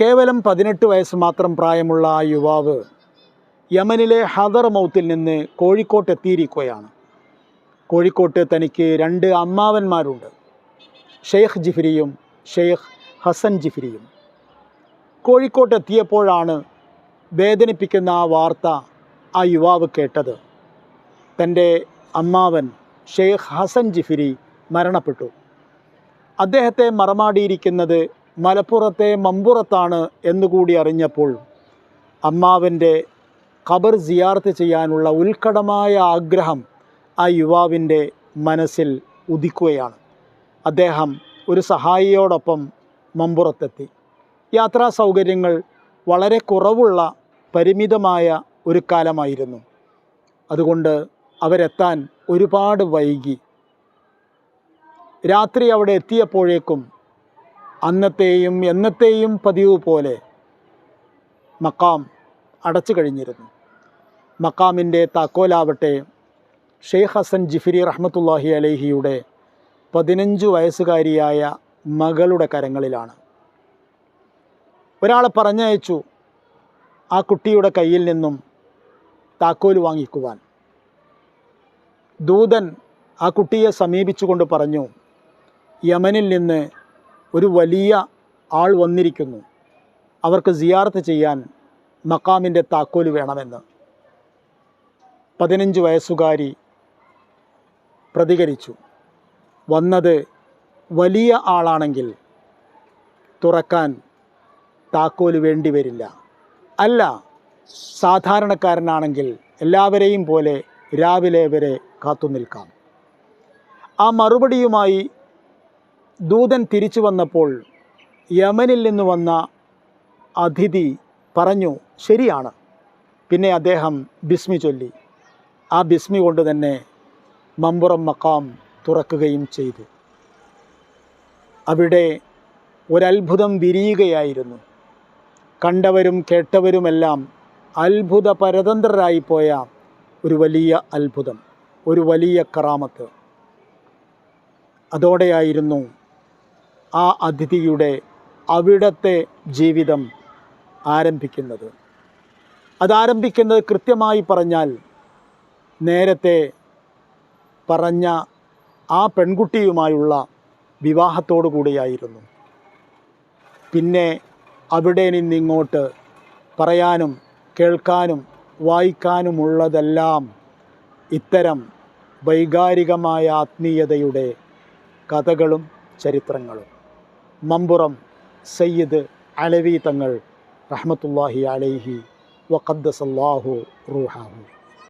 കേവലം പതിനെട്ട് വയസ്സ് മാത്രം പ്രായമുള്ള ആ യുവാവ് യമനിലെ ഹദർ മൗത്തിൽ നിന്ന് കോഴിക്കോട്ട് എത്തിയിരിക്കുകയാണ്. കോഴിക്കോട്ട് തനിക്ക് രണ്ട് അമ്മാവന്മാരുണ്ട്. ഷെയ്ഖ് ജിഫിരിയും ഷെയ്ഖ് ഹസൻ ജിഫിരിയും. കോഴിക്കോട്ട് എത്തിയപ്പോഴാണ് വേദനിപ്പിക്കുന്ന ആ വാർത്ത ആ യുവാവ് കേട്ടത്. തന്റെ അമ്മാവൻ ഷെയ്ഖ് ഹസൻ ജിഫിരി മരണപ്പെട്ടു. അദ്ദേഹത്തെ മറമാടിയിരിക്കുന്നത് മലപ്പുറത്തെ മമ്പുറത്താണ് എന്നുകൂടി അറിഞ്ഞപ്പോൾ അമ്മാവന്റെ ഖബർ സിയാർത്ത് ചെയ്യാനുള്ള ഉത്കടമായ ആഗ്രഹം ആ യുവാവിന്റെ മനസ്സിൽ ഉദിക്കുകയാണ്. അദ്ദേഹം ഒരു സഹായിയോടൊപ്പം മമ്പുറത്തെത്തി. യാത്രാ സൗകര്യങ്ങൾ വളരെ കുറവുള്ള പരിമിതമായ ഒരു കാലമായിരുന്നു. അതുകൊണ്ട് അവരെത്താൻ ഒരുപാട് വൈകി. രാത്രി അവിടെ എത്തിയപ്പോഴേക്കും അന്നത്തെയും എന്നത്തെയും പതിവ് പോലെ മക്കാം അടച്ചു കഴിഞ്ഞിരുന്നു. മക്കാമിന്റെ താക്കോലാവട്ടെ ഷെയ്ഖ് ഹസൻ ജിഫിരി റഹ്മത്തുല്ലാഹി അലേഹിയുടെ പതിനഞ്ച് വയസ്സുകാരിയായ മകളുടെ കരങ്ങളിലാണ്. ഒരാളെ പറഞ്ഞയച്ചു ആ കുട്ടിയുടെ കയ്യിൽ നിന്നും താക്കോൽ വാങ്ങിക്കുവാൻ. ദൂതൻ ആ കുട്ടിയെ സമീപിച്ചുകൊണ്ട് പറഞ്ഞു യമനിൽ നിന്ന് ഒരു വലിയ ആൾ വന്നിരിക്കുന്നു. അവർക്ക് സിയാർത്ത് ചെയ്യാൻ മക്കാമിന്റെ താക്കോൽ വേണമെന്ന്. പതിനഞ്ച് വയസ്സുകാരി പ്രതികരിച്ചു. വന്നത് വലിയ ആളാണെങ്കിൽ തുറക്കാൻ താക്കോൽ വേണ്ടി വരില്ല. അല്ല സാധാരണക്കാരനാണെങ്കിൽ എല്ലാവരെയും പോലെ രാവിലെ വരെ കാത്തു നിൽക്കാം ആ മറുപടിയുമായി ദൂതൻ തിരിച്ചു വന്നപ്പോൾ യമനിൽ നിന്ന് വന്ന അതിഥി പറഞ്ഞു ശരിയാണ്. പിന്നെ അദ്ദേഹം ബിസ്മി ചൊല്ലി. ആ ബിസ്മി കൊണ്ട് തന്നെ മമ്പുറം മക്കാം തുറക്കുകയും ചെയ്തു. അവിടെ ഒരത്ഭുതം വിരിയുകയായിരുന്നു. കണ്ടവരും കേട്ടവരുമെല്ലാം അത്ഭുത പരതന്ത്രരായിപ്പോയ ഒരു വലിയ അത്ഭുതം ഒരു വലിയ കറാമത്ത്. അതോടെയായിരുന്നു ആ അതിഥിയുടെ അവിടത്തെ ജീവിതം ആരംഭിക്കുന്നത്. അതാരംഭിക്കുന്നത് കൃത്യമായി പറഞ്ഞാൽ നേരത്തെ പറഞ്ഞ ആ പെൺകുട്ടിയുമായുള്ള വിവാഹത്തോടു കൂടിയായിരുന്നു. പിന്നെ അവിടെ നിന്നിങ്ങോട്ട് പറയാനും കേൾക്കാനും വായിക്കാനുമുള്ളതെല്ലാം ഇത്തരം വൈകാരികമായ ആത്മീയതയുടെ കഥകളും ചരിത്രങ്ങളും. മമ്പുറം സയ്യിദ് അലവി തങ്ങൾ റഹ്മത്തുല്ലാഹി അലൈഹി വഖദ്ദസല്ലാഹു റൂഹാഹു.